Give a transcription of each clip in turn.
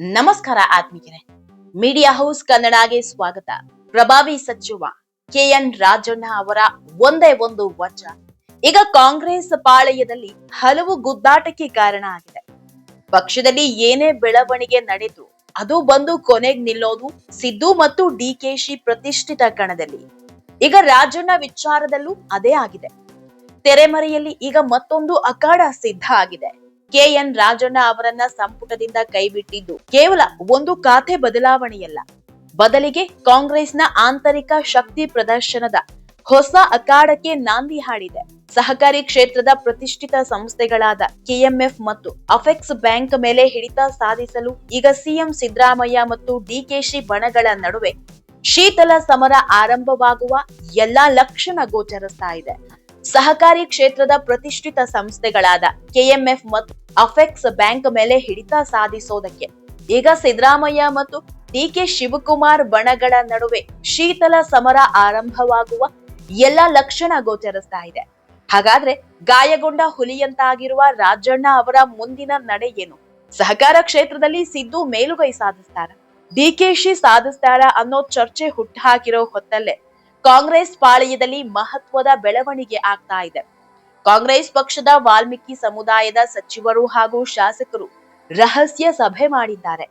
ನಮಸ್ಕಾರ ಆತ್ಮೀಯರೇ. Media house ಕನ್ನಡಗೆ ಸ್ವಾಗತ. ಪ್ರಭಾವಿ ಸಚಿವ ಕೆಎನ್ ರಾಜಣ್ಣ ಅವರ ಒಂದೇ ಒಂದು ವಚ ಈಗ ಕಾಂಗ್ರೆಸ್ ಪಾಳಯದಲ್ಲಿ ಹಲವು ಗುದ್ದಾಟಕ್ಕೆ ಕಾರಣ ಆಗಿದೆ. ಪಕ್ಷದಲ್ಲಿ ಏನೇ ಬೆಳವಣಿಗೆ ನಡೆದು ಅದು ಬಂದು ಕೊನೆಗೆ ನಿಲ್ಲೋದು ಸಿದ್ದು ಮತ್ತು ಡಿಕೆಶಿ ಪ್ರತಿಷ್ಠಿತ ಕಣದಲ್ಲಿ. ಈಗ ರಾಜಣ್ಣ ವಿಚಾರದಲ್ಲೂ ಅದೇ ಆಗಿದೆ. ತೆರೆಮರೆಯಲ್ಲಿ ಈಗ ಮತ್ತೊಂದು ಅಖಾಡ ಸಿದ್ಧ ಆಗಿದೆ. ಕೆಎನ್ ರಾಜಣ್ಣ ಅವರನ್ನ ಸಂಪುಟದಿಂದ ಕೈಬಿಟ್ಟಿದ್ದು. ಕೇವಲ ಒಂದು ಖಾತೆ ಬದಲಾವಣೆಯಲ್ಲ. ಬದಲಿಗೆ ಕಾಂಗ್ರೆಸ್ನ ಆಂತರಿಕ ಶಕ್ತಿ ಪ್ರದರ್ಶನದ ಹೊಸ ಅಖಾಡಕ್ಕೆ ನಾಂದಿ ಹಾಡಿದೆ. ಸಹಕಾರಿ ಕ್ಷೇತ್ರದ ಪ್ರತಿಷ್ಠಿತ ಸಂಸ್ಥೆಗಳಾದ ಕೆಎಂಎಫ್ ಮತ್ತು ಅಫೆಕ್ಸ್ ಬ್ಯಾಂಕ್ ಮೇಲೆ ಹಿಡಿತ ಸಾಧಿಸಲು ಈಗ ಸಿಎಂ ಸಿದ್ದರಾಮಯ್ಯ ಮತ್ತು ಡಿಕೆಶಿ ಬಣಗಳ ನಡುವೆ ಶೀತಲ ಸಮರ ಆರಂಭವಾಗುವ ಎಲ್ಲಾ ಲಕ್ಷಣ ಗೋಚರಿಸ್ತಾ ಇದೆ. ಸಹಕಾರಿ ಕ್ಷೇತ್ರದ ಪ್ರತಿಷ್ಠಿತ ಸಂಸ್ಥೆಗಳಾದ ಕೆಎಂಎಫ್ ಮತ್ತು ಅಫೆಕ್ಸ್ ಬ್ಯಾಂಕ್ ಮೇಲೆ ಹಿಡಿತ ಸಾಧಿಸೋದಕ್ಕೆ ಈಗ ಸಿದ್ದರಾಮಯ್ಯ ಮತ್ತು ಡಿಕೆ ಶಿವಕುಮಾರ್ ಬಣಗಳ ನಡುವೆ ಶೀತಲ ಸಮರ ಆರಂಭವಾಗುವ ಎಲ್ಲ ಲಕ್ಷಣ ಗೋಚರಿಸ್ತಾ ಇದೆ. ಹಾಗಾದ್ರೆ ಗಾಯಗೊಂಡ ಹುಲಿಯಂತಾಗಿರುವ ರಾಜಣ್ಣ ಅವರ ಮುಂದಿನ ನಡೆ ಏನು? ಸಹಕಾರ ಕ್ಷೇತ್ರದಲ್ಲಿ ಸಿದ್ದು ಮೇಲುಗೈ ಸಾಧಿಸ್ತಾರ? ಡಿಕೆಶಿ ಸಾಧಿಸ್ತಾರ ಅನ್ನೋ ಚರ್ಚೆ ಹುಟ್ಟುಹಾಕಿರೋ ಹೊತ್ತಲ್ಲೇ ಕಾಂಗ್ರೆಸ್ ಪಾಳಯದಲ್ಲಿ ಮಹತ್ವದ ಬೆಳವಣಿಗೆ ಆಗ್ತಾ ಇದೆ. ಕಾಂಗ್ರೆಸ್ ಪಕ್ಷದ ವಾಲ್ಮೀಕಿ ಸಮುದಾಯದ ಸಚಿವರು ಹಾಗೂ ಶಾಸಕರು ರಹಸ್ಯ ಸಭೆ ಮಾಡಿದ್ದಾರೆ.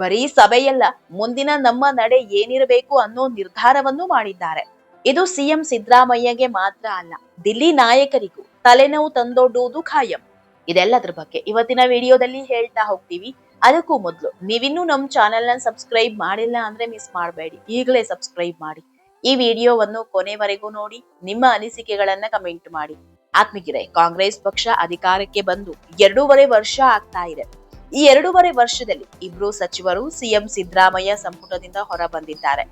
ಬರೀ ಸಭೆಯಲ್ಲ, ಮುಂದಿನ ನಮ್ಮ ನಡೆ ಏನಿರಬೇಕು ಅನ್ನೋ ನಿರ್ಧಾರವನ್ನು ಮಾಡಿದ್ದಾರೆ. ಇದು ಸಿಎಂ ಸಿದ್ದರಾಮಯ್ಯಗೆ ಮಾತ್ರ ಅಲ್ಲ, ದಿಲ್ಲಿ ನಾಯಕರಿಗೂ ತಲೆನೋವು ತಂದೊಡ್ಡುವುದು ಖಾಯಂ. ಇದೆಲ್ಲದ್ರ ಬಗ್ಗೆ ಇವತ್ತಿನ ವಿಡಿಯೋದಲ್ಲಿ ಹೇಳ್ತಾ ಹೋಗ್ತೀವಿ. ಅದಕ್ಕೂ ಮೊದಲು ನೀವಿನ್ನೂ ನಮ್ಮ ಚಾನೆಲ್ನ ಸಬ್ಸ್ಕ್ರೈಬ್ ಮಾಡಿಲ್ಲ ಅಂದ್ರೆ ಮಿಸ್ ಮಾಡಬೇಡಿ. ಈಗಲೇ ಸಬ್ಸ್ಕ್ರೈಬ್ ಮಾಡಿ. ಈ ವಿಡಿಯೋವನ್ನು ಕೊನೆವರೆಗೂ ನೋಡಿ, ನಿಮ್ಮ ಅನಿಸಿಕೆಗಳನ್ನ ಕಮೆಂಟ್ ಮಾಡಿ. ಆತ್ಮಿಕಿರೆ, ಕಾಂಗ್ರೆಸ್ ಪಕ್ಷ ಅಧಿಕಾರಕ್ಕೆ ಬಂದು ಎರಡೂವರೆ ವರ್ಷ ಆಗ್ತಾ ಇದೆ. ಈ ಎರಡೂವರೆ ವರ್ಷದಲ್ಲಿ ಇಬ್ರು ಸಚಿವರು ಸಿಎಂ ಸಿದ್ದರಾಮಯ್ಯ ಸಂಪುಟದಿಂದ ಹೊರ ಬಂದಿದ್ದಾರೆ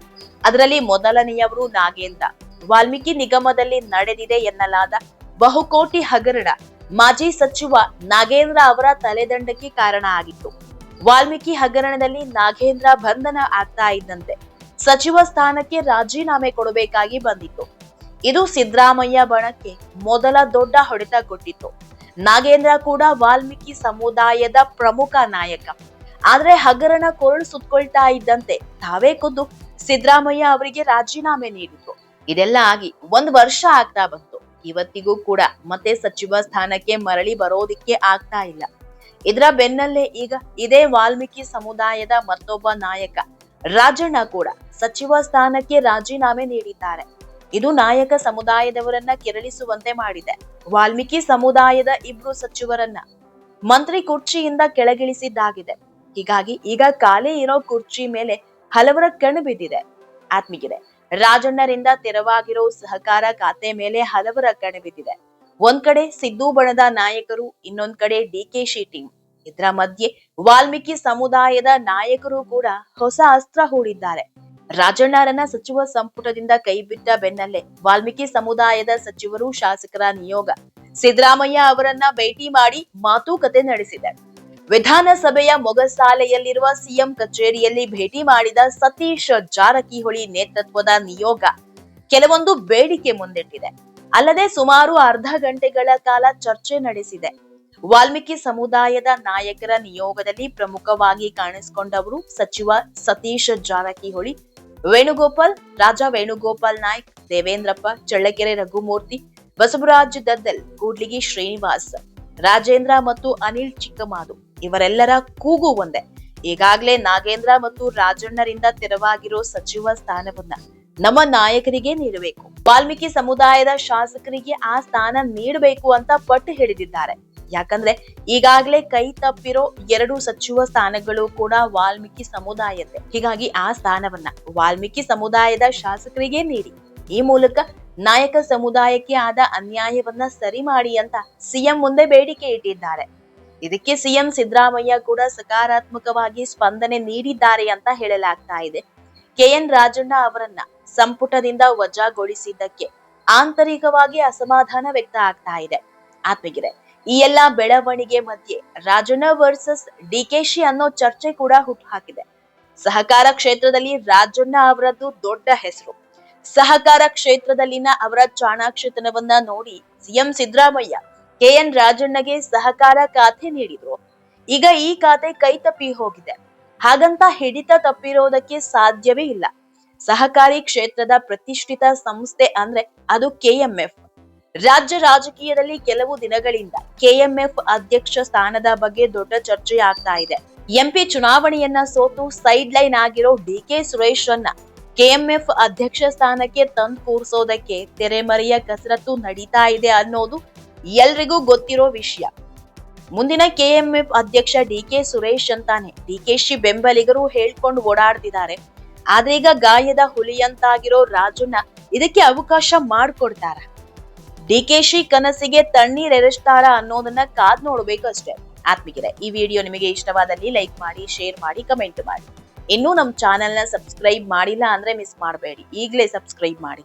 ಅದರಲ್ಲಿ ಮೊದಲನೆಯವರು ನಾಗೇಂದ್ರ. ವಾಲ್ಮೀಕಿ ನಿಗಮದಲ್ಲಿ ನಡೆದಿದೆ ಎನ್ನಲಾದ ಬಹುಕೋಟಿ ಹಗರಣ ಮಾಜಿ ಸಚಿವ ನಾಗೇಂದ್ರ ಅವರ ತಲೆದಂಡಕ್ಕೆ ಕಾರಣ ಆಗಿತ್ತು. ವಾಲ್ಮೀಕಿ ಹಗರಣದಲ್ಲಿ ನಾಗೇಂದ್ರ ಬಂಧನ ಆಗ್ತಾ ಇದ್ದಂತೆ ಸಚಿವ ಸ್ಥಾನಕ್ಕೆ ರಾಜೀನಾಮೆ ಕೊಡಬೇಕಾಗಿ ಬಂದಿತ್ತು. ಇದು ಸಿದ್ದರಾಮಯ್ಯ ಬಣಕ್ಕೆ ಮೊದಲ ದೊಡ್ಡ ಹೊಡೆತ ಕೊಟ್ಟಿತ್ತು ನಾಗೇಂದ್ರ ಕೂಡ ವಾಲ್ಮೀಕಿ ಸಮುದಾಯದ ಪ್ರಮುಖ ನಾಯಕ. ಆದ್ರೆ ಹಗರಣ ಕೊರಳು ಸುತ್ಕೊಳ್ತಾ ಇದ್ದಂತೆ ತಾವೇ ಖುದ್ದು ಸಿದ್ದರಾಮಯ್ಯ ಅವರಿಗೆ ರಾಜೀನಾಮೆ ನೀಡಿದ್ರು ಇದೆಲ್ಲ ಆಗಿ ಒಂದ್ ವರ್ಷ ಆಗ್ತಾ ಬಂತು. ಇವತ್ತಿಗೂ ಕೂಡ ಮತ್ತೆ ಸಚಿವ ಸ್ಥಾನಕ್ಕೆ ಮರಳಿ ಬರೋದಿಕ್ಕೆ ಆಗ್ತಾ ಇಲ್ಲ. ಇದರ ಬೆನ್ನಲ್ಲೇ ಈಗ ಇದೇ ವಾಲ್ಮೀಕಿ ಸಮುದಾಯದ ಮತ್ತೊಬ್ಬ ನಾಯಕ ರಾಜಣ್ಣ ಕೂಡ ಸಚಿವ ಸ್ಥಾನಕ್ಕೆ ರಾಜೀನಾಮೆ ನೀಡಿದ್ದಾರೆ. ಇದು ನಾಯಕ ಸಮುದಾಯದವರನ್ನ ಕೆರಳಿಸುವಂತೆ ಮಾಡಿದೆ. ವಾಲ್ಮೀಕಿ ಸಮುದಾಯದ ಇಬ್ರು ಸಚಿವರನ್ನ ಮಂತ್ರಿ ಕುರ್ಚಿಯಿಂದ ಕೆಳಗಿಳಿಸಿದ್ದಾಗಿದೆ. ಹೀಗಾಗಿ ಈಗ ಖಾಲಿ ಇರೋ ಕುರ್ಚಿ ಮೇಲೆ ಹಲವರ ಕಣ್ಣು ಬಿದ್ದಿದೆ. ಆತ್ಮೀಗಿದೆ ರಾಜಣ್ಣರಿಂದ ತೆರವಾಗಿರೋ ಸಹಕಾರ ಖಾತೆ ಮೇಲೆ ಹಲವರ ಕಣ್ಣು ಬಿದ್ದಿದೆ. ಒಂದ್ ಕಡೆ ಸಿದ್ದು ಬಣದ ನಾಯಕರು, ಇನ್ನೊಂದ್ ಕಡೆ ಡಿಕೆಶಿ ಟೀಮ್. ಇದರ ಮಧ್ಯೆ ವಾಲ್ಮೀಕಿ ಸಮುದಾಯದ ನಾಯಕರು ಕೂಡ ಹೊಸ ಅಸ್ತ್ರ ಹೂಡಿದ್ದಾರೆ. ರಾಜಣ್ಣರನ್ನ ಸಚಿವ ಸಂಪುಟದಿಂದ ಕೈಬಿಟ್ಟ ಬೆನ್ನಲ್ಲೇ ವಾಲ್ಮೀಕಿ ಸಮುದಾಯದ ಸಚಿವರು ಶಾಸಕರ ನಿಯೋಗ ಸಿದ್ದರಾಮಯ್ಯ ಅವರನ್ನ ಭೇಟಿ ಮಾಡಿ ಮಾತುಕತೆ ನಡೆಸಿದೆ ವಿಧಾನಸಭೆಯ ಮೊಗಸಾಲೆಯಲ್ಲಿರುವ ಸಿಎಂ ಕಚೇರಿಯಲ್ಲಿ ಭೇಟಿ ಮಾಡಿದ ಸತೀಶ್ ಜಾರಕಿಹೊಳಿ ನೇತೃತ್ವದ ನಿಯೋಗ ಕೆಲವೊಂದು ಬೇಡಿಕೆ ಮುಂದಿಟ್ಟಿದೆ. ಅಲ್ಲದೆ ಸುಮಾರು ಅರ್ಧ ಗಂಟೆಗಳ ಕಾಲ ಚರ್ಚೆ ನಡೆಸಿದೆ. ವಾಲ್ಮೀಕಿ ಸಮುದಾಯದ ನಾಯಕರ ನಿಯೋಗದಲ್ಲಿ ಪ್ರಮುಖವಾಗಿ ಕಾಣಿಸಿಕೊಂಡವರು ಸಚಿವ ಸತೀಶ್ ಜಾರಕಿಹೊಳಿ. ವೇಣುಗೋಪಾಲ್, ರಾಜಾ ವೇಣುಗೋಪಾಲ್ ನಾಯ್ಕ್, ದೇವೇಂದ್ರಪ್ಪ, ಚಳ್ಳಕೆರೆ ರಘುಮೂರ್ತಿ, ಬಸವರಾಜ್ ದದ್ದಲ್, ಕೂಡ್ಲಿಗಿ ಶ್ರೀನಿವಾಸ್, ರಾಜೇಂದ್ರ ಮತ್ತು ಅನಿಲ್ ಚಿಕ್ಕಮಾದು ಇವರೆಲ್ಲರ ಕೂಗು ಒಂದೇ. ಈಗಾಗಲೇ ನಾಗೇಂದ್ರ ಮತ್ತು ರಾಜಣ್ಣರಿಂದ ತೆರವಾಗಿರೋ ಸಚಿವ ಸ್ಥಾನವನ್ನ ನಮ್ಮ ನಾಯಕರಿಗೆ ನೀಡಬೇಕು. ವಾಲ್ಮೀಕಿ ಸಮುದಾಯದ ಶಾಸಕರಿಗೆ ಆ ಸ್ಥಾನ ನೀಡಬೇಕು ಅಂತ ಪಟ್ಟು ಹಿಡಿದಿದ್ದಾರೆ. ಯಾಕಂದ್ರೆ ಈಗಾಗಲೇ ಕೈ ತಪ್ಪಿರೋ ಎರಡು ಸಚಿವ ಸ್ಥಾನಗಳು ಕೂಡ ವಾಲ್ಮೀಕಿ ಸಮುದಾಯದ್ದೇ. ಹೀಗಾಗಿ ಆ ಸ್ಥಾನವನ್ನ ವಾಲ್ಮೀಕಿ ಸಮುದಾಯದ ಶಾಸಕರಿಗೆ ನೀಡಿ. ಈ ಮೂಲಕ ನಾಯಕ ಸಮುದಾಯಕ್ಕೆ ಆದ ಅನ್ಯಾಯವನ್ನ ಸರಿ ಮಾಡಿ ಅಂತ ಸಿಎಂ ಮುಂದೆ ಬೇಡಿಕೆ ಇಟ್ಟಿದ್ದಾರೆ. ಇದಕ್ಕೆ ಸಿಎಂ ಸಿದ್ದರಾಮಯ್ಯ ಕೂಡ ಸಕಾರಾತ್ಮಕವಾಗಿ ಸ್ಪಂದನೆ ನೀಡಿದ್ದಾರೆ ಅಂತ ಹೇಳಲಾಗ್ತಾ ಇದೆ. ಕೆಎನ್ ರಾಜಣ್ಣ ಅವರನ್ನ ಸಂಪುಟದಿಂದ ವಜಾಗೊಳಿಸಿದ್ದಕ್ಕೆ ಆಂತರಿಕವಾಗಿ ಅಸಮಾಧಾನ ವ್ಯಕ್ತ ಆಗ್ತಾ ಇದೆ. ಆತ್ಮಗಿರೆ ಈ ಎಲ್ಲಾ ಬೆಳವಣಿಗೆ ಮಧ್ಯೆ ರಾಜಣ್ಣ ವರ್ಸಸ್ ಡಿಕೆಶಿ ಅನ್ನೋ ಚರ್ಚೆ ಕೂಡ ಹುಟ್ಟುಹಾಕಿದೆ ಸಹಕಾರ ಕ್ಷೇತ್ರದಲ್ಲಿ ರಾಜಣ್ಣ ಅವರದ್ದು ದೊಡ್ಡ ಹೆಸರು. ಸಹಕಾರ ಕ್ಷೇತ್ರದಲ್ಲಿನ ಅವರ ಚಾಣಾಕ್ಷತನವನ್ನ ನೋಡಿ ಸಿಎಂ ಸಿದ್ದರಾಮಯ್ಯ ಕೆಎನ್ ರಾಜಣ್ಣಗೆ ಸಹಕಾರ ಖಾತೆ ನೀಡಿದ್ರು. ಈಗ ಈ ಖಾತೆ ಕೈ ತಪ್ಪಿ ಹೋಗಿದೆ. ಹಾಗಂತ ಹಿಡಿತ ತಪ್ಪಿರೋದಕ್ಕೆ ಸಾಧ್ಯವೇ ಇಲ್ಲ. ಸಹಕಾರಿ ಕ್ಷೇತ್ರದ ಪ್ರತಿಷ್ಠಿತ ಸಂಸ್ಥೆ ಅಂದ್ರೆ ಅದು ಕೆಎಂಎಫ್ ರಾಜ್ಯ ರಾಜಕೀಯದಲ್ಲಿ ಕೆಲವು ದಿನಗಳಿಂದ ಕೆಎಂಎಫ್ ಅಧ್ಯಕ್ಷ ಸ್ಥಾನದ ಬಗ್ಗೆ ದೊಡ್ಡ ಚರ್ಚೆ ಆಗ್ತಾ ಇದೆ. ಎಂಪಿ ಚುನಾವಣೆಯನ್ನ ಸೋತು ಸೈಡ್ ಲೈನ್ ಆಗಿರೋ ಡಿ ಕೆ ಸುರೇಶನ್ನ ಕೆಎಂಎಫ್ ಅಧ್ಯಕ್ಷ ಸ್ಥಾನಕ್ಕೆ ತಂದು ಕೂರಿಸೋದಕ್ಕೆ ತೆರೆಮರೆಯ ಕಸರತ್ತು ನಡೀತಾ ಇದೆ ಅನ್ನೋದು ಎಲ್ರಿಗೂ ಗೊತ್ತಿರೋ ವಿಷಯ. ಮುಂದಿನ ಕೆಎಂಎಫ್ ಅಧ್ಯಕ್ಷ ಡಿ ಕೆ ಸುರೇಶ್ ಅಂತಾನೆ ಡಿಕೆಶಿ ಬೆಂಬಲಿಗರು ಹೇಳ್ಕೊಂಡು ಓಡಾಡ್ತಿದ್ದಾರೆ. ಆದ್ರೆ ಈಗ ಗಾಯದ ಹುಲಿಯಂತಾಗಿರೋ ರಾಜುನ ಇದಕ್ಕೆ ಅವಕಾಶ ಮಾಡ್ಕೊಡ್ತಾರ? ಡಿಕೆಶಿ ಕನಸಿಗೆ ತಣ್ಣೀರ್ ಎರಚ್ತಾರ ಅನ್ನೋದನ್ನ ಕಾದ್ ನೋಡ್ಬೇಕಷ್ಟೇ ಆತ್ಮಿಕರೇ, ಈ ವಿಡಿಯೋ ನಿಮಗೆ ಇಷ್ಟವಾದಲ್ಲಿ ಲೈಕ್ ಮಾಡಿ, ಶೇರ್ ಮಾಡಿ, ಕಮೆಂಟ್ ಮಾಡಿ. ಇನ್ನೂ ನಮ್ಮ ಚಾನೆಲ್ನ ಸಬ್ಸ್ಕ್ರೈಬ್ ಮಾಡಿಲ್ಲ ಅಂದ್ರೆ ಮಿಸ್ ಮಾಡಬೇಡಿ. ಈಗಲೇ ಸಬ್ಸ್ಕ್ರೈಬ್ ಮಾಡಿ.